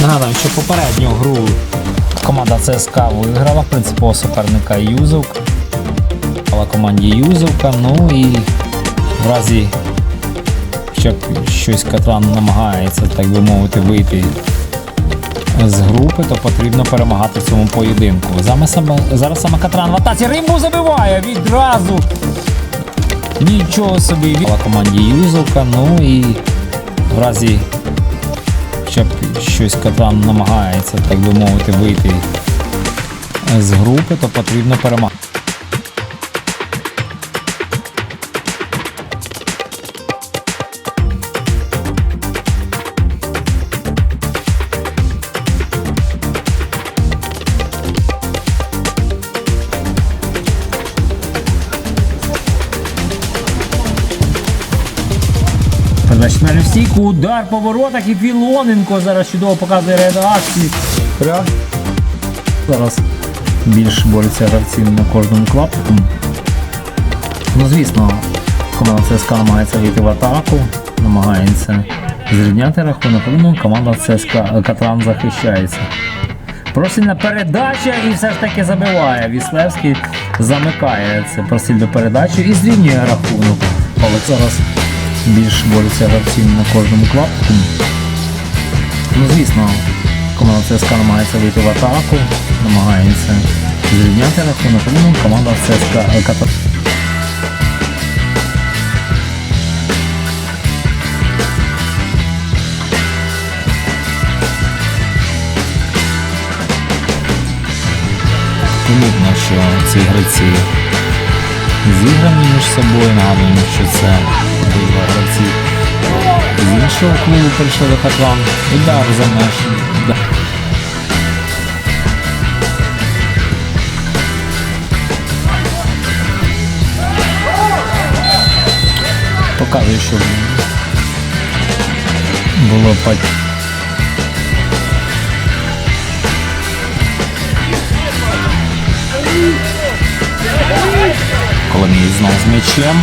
Нагадаю, що попередню гру команда ЦСКА виграла принципово суперника Юзовка. Але команді Юзовка. Ну і в разі, якщо щось Катран намагається, так би мовити, вийти з групи, то потрібно перемагати в цьому поєдинку. Зараз саме, зараз саме Катран в атаці Римбу забиває відразу. Нічого собі від команді Юзовка. Ну і в разі, якщо щось катан намагається, так би мовити, вийти з групи, то потрібно перемагати. Стійку, удар по воротах і Філоненко зараз чудово показує реакції. Прям. Зараз більш борються гравці на кожному клаптику. Ну, звісно, команда ЦСКА намагається вийти в атаку, намагається зрівняти рахунок, ну, команда ЦСКА Катран захищається. Просильна передача і все ж таки забиває. Віслевський замикає це просильну передачу і зрівнює рахунок. Олег зараз більш борються гравці на кожному клаптику. Ну, звісно, команда ЦСКА намагається вийти в атаку, намагається зрівняти рахунок, ну, команда ЦСКА. Помітно, що ці гравці зіграні між собою. Нагадуємо, що це обидва гравці з іншого клубу прийшли до Хатлан. Удар за меж. Показує, що було пать. Коломієць знову з м'ячем.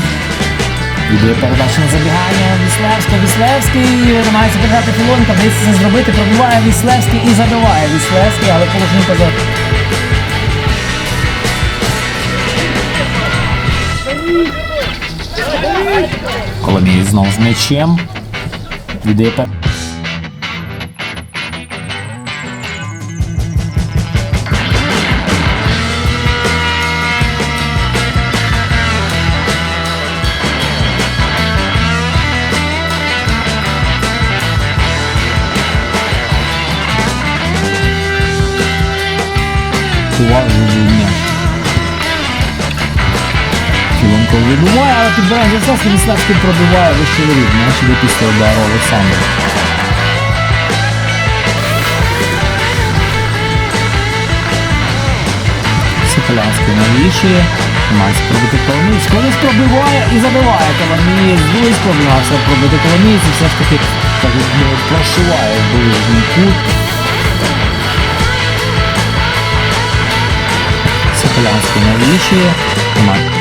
Іде передача на забігання. Віслевський, Віслевський намагається підграти Філонка, вдається це зробити, пробиває Віслевський і забиває Віслевський, але положений позор. Коломієць знову з м'ячем. Іде пер... Уваження. Філонко вибиває, але підбирає Віславський, Віславський пробиває вище воріт. Іде після удару Олександра. Соколянський навішує. Намагається пробити Коломієць. Коломієць пробиває і забиває Коломієць. Близько намагався пробити Коломієць і все ж таки так, прошиває в ближній кут. Соколянський навішує. Намагається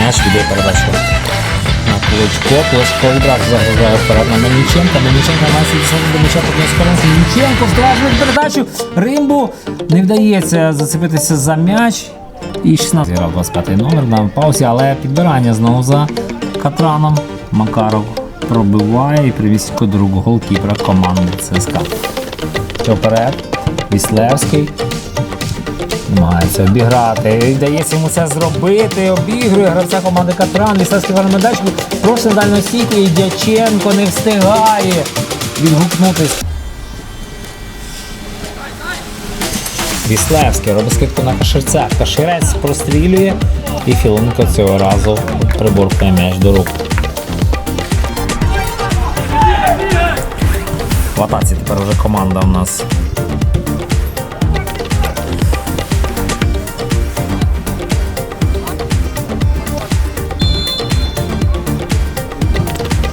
М'яч віддає передачу на Кличко. Кличко відразу загружає вперед на Мельниченка. Мельниченко має десятку до м'яча проти Скоренський. Мельниченко втратив передачу. Римбу не вдається зацепитися за м'яч. І 16 грав 25 номер на паузі, але підбирання знову за Катраном. Макаров пробиває і привіз другого голкіпера команди ЦСКА. Вперед. Віслевський. Намагається обіграти. І Вдається йому це зробити. Обігрує гравця команди Катран. Лісовський верне медачку. Просто на дальню стійку і Дяченко не встигає відгукнутись. Віслевський робить скидку на Каширця. Каширець прострілює і Філонко цього разу приборкує м'яч до рук. В атаці тепер вже команда у нас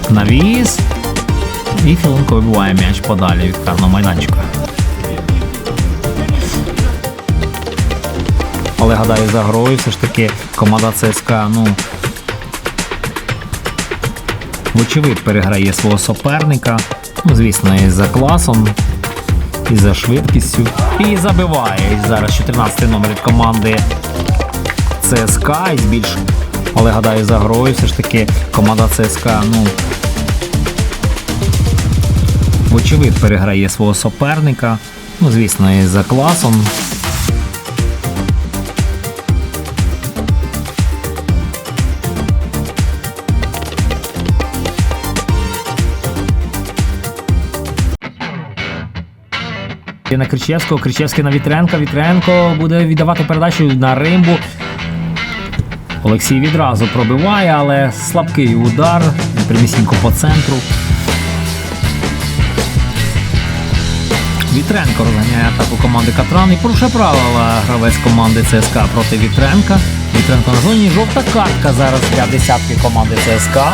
навіс. І Філонко вибиває м'яч подалі від карного майданчика. Але гадаю, за грою все ж таки команда ЦСКА, ну. Вочевидь переграє свого суперника. Ну, звісно, і за класом, і за швидкістю. І забиває І зараз 14-й номер від команди ЦСКА і більш, але гадаю, за грою все ж таки команда ЦСКА, ну. Вочевидь переграє свого суперника. Ну, звісно, і за класом. На Кричевського, Кричевський на Вітренка. Вітренко буде віддавати передачу на Римбу. Олексій відразу пробиває, але слабкий удар прямісінько по центру. Вітренко розганяє атаку команди Катран і порушує правила гравець команди ЦСКА проти Вітренка. Вітренко на зоні. Жовта картка зараз для десятки команди ЦСКА.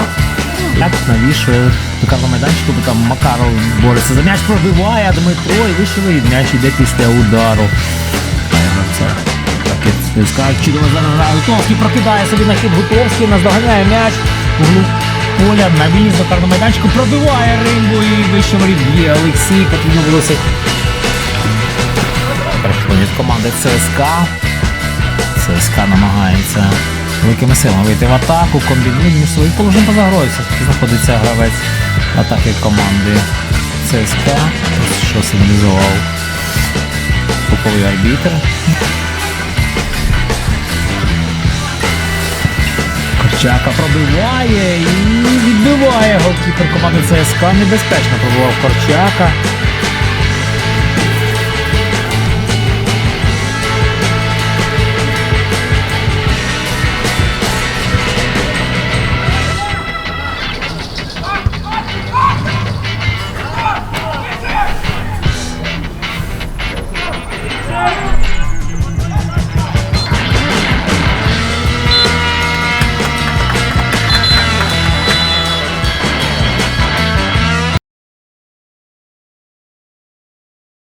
Так навішує до майданчику, бо там Макаров бореться за м'яч, пробиває Дмитро і вище виїд. М'яч йде після удару. І ЦСКА чудово зараз грає. Гутовський прокидає собі на хід Гутовський, наздоганяє м'яч. Поля навіз до карного майданчику, пробиває Римбу і вище воріт б'є Олексій. Потрібно було се- від команди ЦСКА. ЦСКА намагається великими силами вийти в атаку, комбінує між своїх ж таки знаходиться гравець атаки команди ЦСКА. Що сигналізував поповий арбітр. Корчака пробиває і відбиває голкіпер команди ЦСКА. Небезпечно пробивав Корчака.